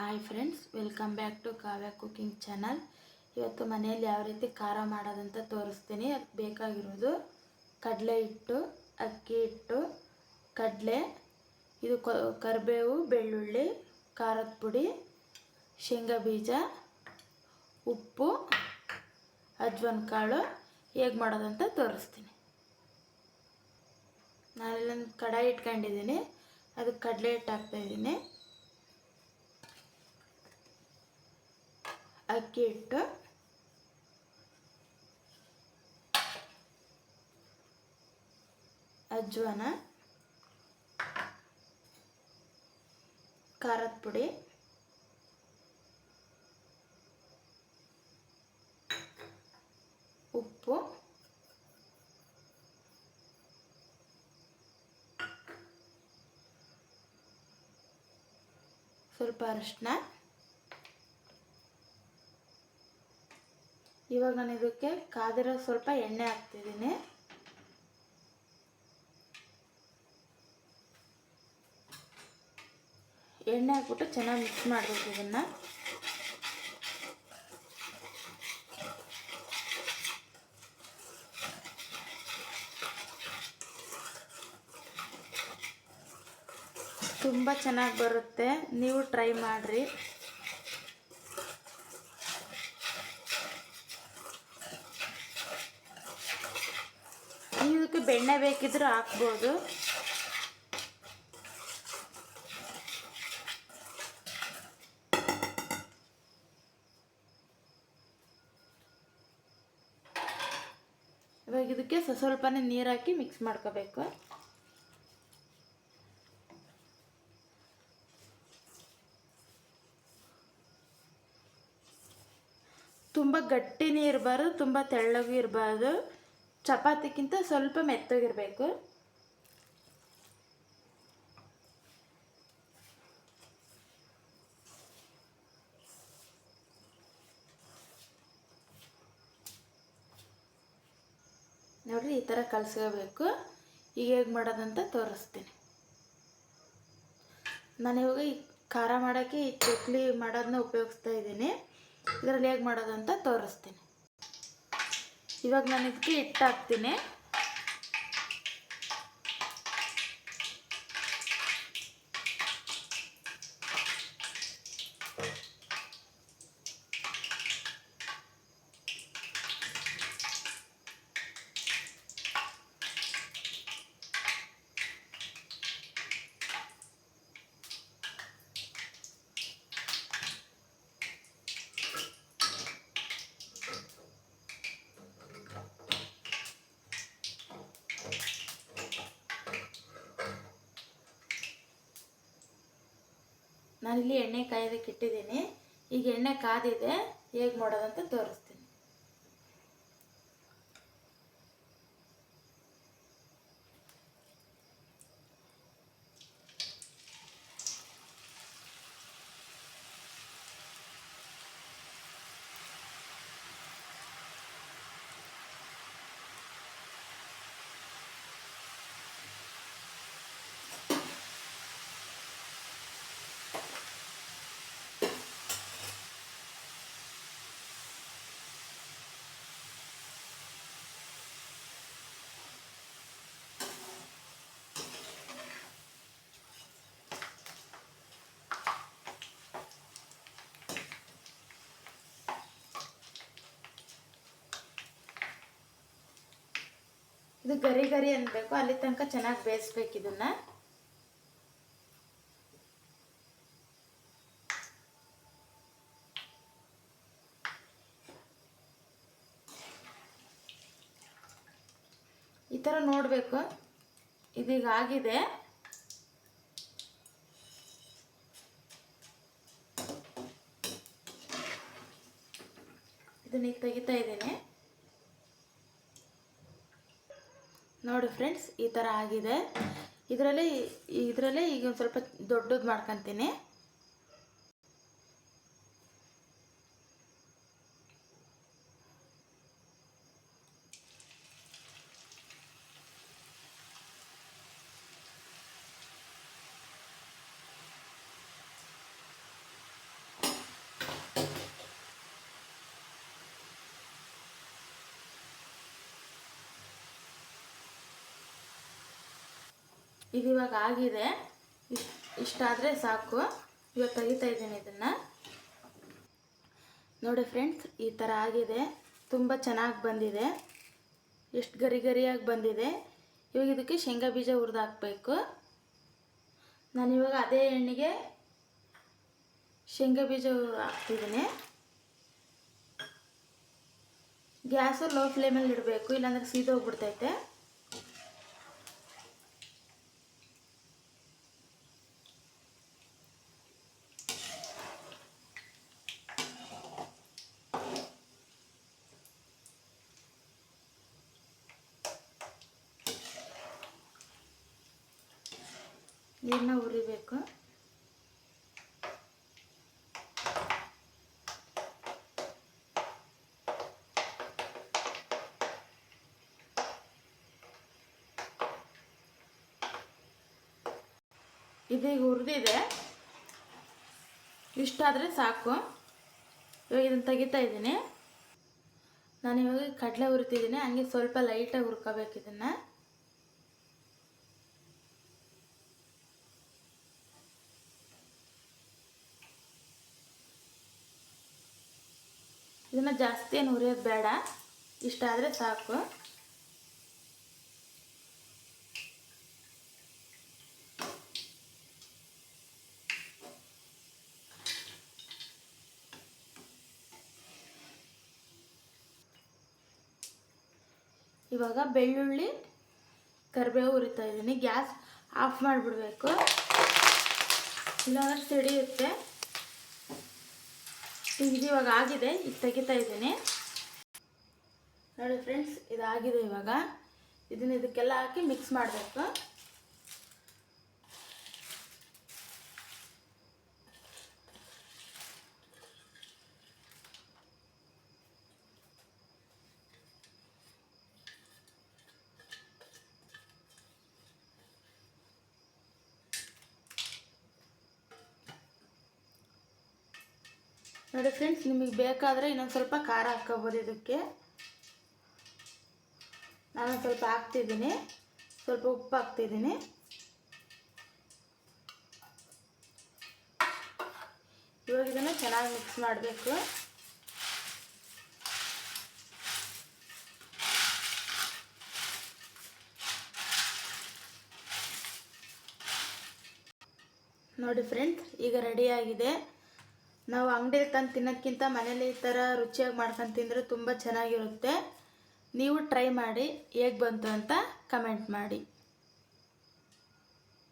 Hi friends welcome back to Kavya cooking channel ಇವತ್ತು ಮನೆಯಲ್ಲಿ ಯಾವ ರೀತಿ ಖಾರ ಮಾಡೋದಂತ ತೋರಿಸ್ತೀನಿ. ಅದಕ್ಕೆ ಬೇಕಾಗಿರೋದು ಕಡಲೆ ಹಿಟ್ಟು, ಅಕ್ಕಿ ಹಿಟ್ಟು, ಕಡಲೆ, ಇದು ಕರಿಬೇವು, ಬೆಳ್ಳುಳ್ಳಿ, ಖಾರದ ಪುಡಿ, ಶೇಂಗಾ ಬೀಜ, ಉಪ್ಪು ಅಜ್ವನ್ ಕಾಳು ಹೇಗೆ ಮಾಡೋದಂತ ತೋರಿಸ್ತೀನಿ. ನಾನಿಲ್ಲೊಂದು ಕಡಾಯಿ ಇಟ್ಕೊಂಡಿದ್ದೀನಿ. ಅದಕ್ಕೆ ಕಡಲೆ ಹಿಟ್ಟು ಹಾಕ್ತಾಯಿದ್ದೀನಿ ಅಕ್ಕಿ ಹಿಟ್ಟು. ಅಜ್ವಾನ. ಖಾರದ ಪುಡಿ. ಉಪ್ಪು. ಸ್ವಲ್ಪ ಅರಿಶಿನ. ಇವಾಗ ನಾನು ಇದಕ್ಕೆ ಕಾದಿರೋ ಸ್ವಲ್ಪ ಎಣ್ಣೆ ಹಾಕ್ತಿದ್ದೀನಿ. ಎಣ್ಣೆ ಹಾಕ್ಬಿಟ್ಟು ಚೆನ್ನಾಗಿ ಮಿಕ್ಸ್ ಮಾಡಬೇಕು ಇದನ್ನು. ತುಂಬ ಚೆನ್ನಾಗಿ ಬರುತ್ತೆ. ನೀವು ಟ್ರೈ ಮಾಡಿರಿ ನೀವು ಬೆಣ್ಣೆ ಬೇಕಿದ್ರೂ ಹಾಕ್ಬೋದು. ಇವಾಗ ಇದಕ್ಕೆ ಸ್ವ- ಸ್ವಲ್ಪನೇ ನೀರು ಹಾಕಿ ಮಿಕ್ಸ್ ಮಾಡ್ಕೋಬೇಕು. ತುಂಬ ಗಟ್ಟಿನೇ ಇರಬಾರ್ದು, ತುಂಬ ತೆಳ್ಳಗೂ ಇರಬಾರ್ದು. ಚಪಾತಿಗಿಂತ ಸ್ವಲ್ಪ ಮೆತ್ತಗಿರಬೇಕು. ನೋಡ್ರಿ ಈ ಥರ ಕಲಸ್ಕೋಬೇಕು. ಈಗ ಹೇಗೆ ಮಾಡೋದಂತ ತೋರಿಸ್ತೀನಿ. ನಾನು ಇವಾಗ ಈ ಖಾರ ಮಾಡೋಕ್ಕೆ ಈ ಚಕ್ಲಿ ಮಾಡೋದನ್ನ ಉಪಯೋಗಿಸ್ತಾ ಇದ್ದೀನಿ. ಇದರಲ್ಲಿ ಹೇಗೆ ಮಾಡೋದಂತ ತೋರಿಸ್ತೀನಿ. ಇವಾಗ ನಾನು ಇದಕ್ಕೆ ಹಿಟ್ಟು ಹಾಕ್ತೀನಿ ನಾನಿಲ್ಲಿ ಎಣ್ಣೆ ಕಾಯೋದಕ್ಕೆ ಇಟ್ಟಿದ್ದೀನಿ. ಈಗ ಎಣ್ಣೆ ಕಾದಿದೆ ಹೇಗೆ ಮಾಡೋದಂತ ತೋರಿಸ್ತೀನಿ. ಇದು ಗರಿ ಗರಿ ಅನ್ನಬೇಕು ಅಲ್ಲಿ ತನಕ ಚೆನ್ನಾಗಿ ಬೇಯಿಸ್ಬೇಕು ಇದನ್ನ. ಈ ಥರ ನೋಡಬೇಕು. ಇದೀಗ ಆಗಿದೆ. ಇದನ್ನ ಈಗ ತೆಗಿತಾ ಇದ್ದೀನಿ. ನೋಡಿ ಫ್ರೆಂಡ್ಸ್ ಈ ಥರ ಆಗಿದೆ. ಇದರಲ್ಲಿ ಇದರಲ್ಲೇ ಈಗ ಒಂದು ಸ್ವಲ್ಪ ದೊಡ್ಡದು ಮಾಡ್ಕೊತೀನಿ. ಇದು ಇವಾಗ ಆಗಿದೆ. ಇಷ್ಟು ಇಷ್ಟಾದರೆ ಸಾಕು. ಇವಾಗ ತೆಗಿತಾ ಇದ್ದೀನಿ ಇದನ್ನು. ನೋಡಿ ಫ್ರೆಂಡ್ಸ್, ಈ ಥರ ಆಗಿದೆ. ತುಂಬ ಚೆನ್ನಾಗಿ ಬಂದಿದೆ. ಎಷ್ಟು ಗರಿ ಗರಿಯಾಗಿ ಬಂದಿದೆ. ಇವಾಗ ಇದಕ್ಕೆ ಶೇಂಗಾ ಬೀಜ ಹುರಿದು ಹಾಕಬೇಕು. ನಾನಿವಾಗ ಅದೇ ಎಣ್ಣೆಗೆ ಶೇಂಗಾ ಬೀಜ ಹಾಕ್ತಿದ್ದೀನಿ. ಗ್ಯಾಸು ಲೋ ಫ್ಲೇಮಲ್ಲಿ ಇಡಬೇಕು, ಇಲ್ಲಾಂದ್ರೆ ಸೀದೋಗ್ಬಿಡ್ತೈತೆ. ನೀರನ್ನ ಉರಿಬೇಕು ಇದೀಗ ಹುರಿದಿದೆ. ಇಷ್ಟಾದರೆ ಸಾಕು. ಇವಾಗ ಇದನ್ನು ತೆಗಿತಾ ಇದ್ದೀನಿ. ನಾನು ಇವಾಗ ಕಡಲೆ ಹುರಿತಿದ್ದೀನಿ. ಹಂಗೆ ಸ್ವಲ್ಪ ಲೈಟಾಗಿ ಹುರ್ಕೋಬೇಕು ಇದನ್ನು. ಇದನ್ನು ಜಾಸ್ತಿ ಏನು ಹುರಿಯೋದು ಬೇಡ. ಇಷ್ಟ ಆದರೆ ಸಾಕು. ಇವಾಗ ಬೆಳ್ಳುಳ್ಳಿ, ಕರಿಬೇವು ಹುರಿತಾ ಇದ್ದೀನಿ ಗ್ಯಾಸ್ ಆಫ್ ಮಾಡಿಬಿಡ್ಬೇಕು. ಇಲ್ಲಾಂದ್ರೆ ಸಿಡಿಯುತ್ತೆ. ಇದು ಇವಾಗ ಆಗಿದೆ. ಈಗ ತೆಗಿತಾ ಇದ್ದೀನಿ. ನೋಡಿ ಫ್ರೆಂಡ್ಸ್, ಇದಾಗಿದೆ ಇವಾಗ. ಇದನ್ನ ಇದಕ್ಕೆಲ್ಲ ಹಾಕಿ ಮಿಕ್ಸ್ ಮಾಡಬೇಕು. ನೋಡಿ ಫ್ರೆಂಡ್ಸ್, ನಿಮಗೆ ಬೇಕಾದರೆ ಇನ್ನೊಂದು ಸ್ವಲ್ಪ ಖಾರ ಹಾಕ್ಕೋಬೋದು ಇದಕ್ಕೆ. ನಾನು ಸ್ವಲ್ಪ ಹಾಕ್ತಿದ್ದೀನಿ. ಸ್ವಲ್ಪ ಉಪ್ಪು ಹಾಕ್ತಿದ್ದೀನಿ. ಇವಾಗ ಇದನ್ನು ಚೆನ್ನಾಗಿ ಮಿಕ್ಸ್ ಮಾಡಬೇಕು. ನೋಡಿ ಫ್ರೆಂಡ್ಸ್, ಈಗ ರೆಡಿಯಾಗಿದೆ ನಾವು ಅಂಗಡಿಯಲ್ಲಿ ತಂದು ತಿನ್ನೋಕ್ಕಿಂತ ಮನೇಲಿ ಈ ಥರ ರುಚಿಯಾಗಿ ಮಾಡ್ಕೊಂಡು ತಿಂದರೆ ತುಂಬ ಚೆನ್ನಾಗಿರುತ್ತೆ. ನೀವು ಟ್ರೈ ಮಾಡಿ ಹೇಗೆ ಬಂತು ಅಂತ ಕಮೆಂಟ್ ಮಾಡಿ.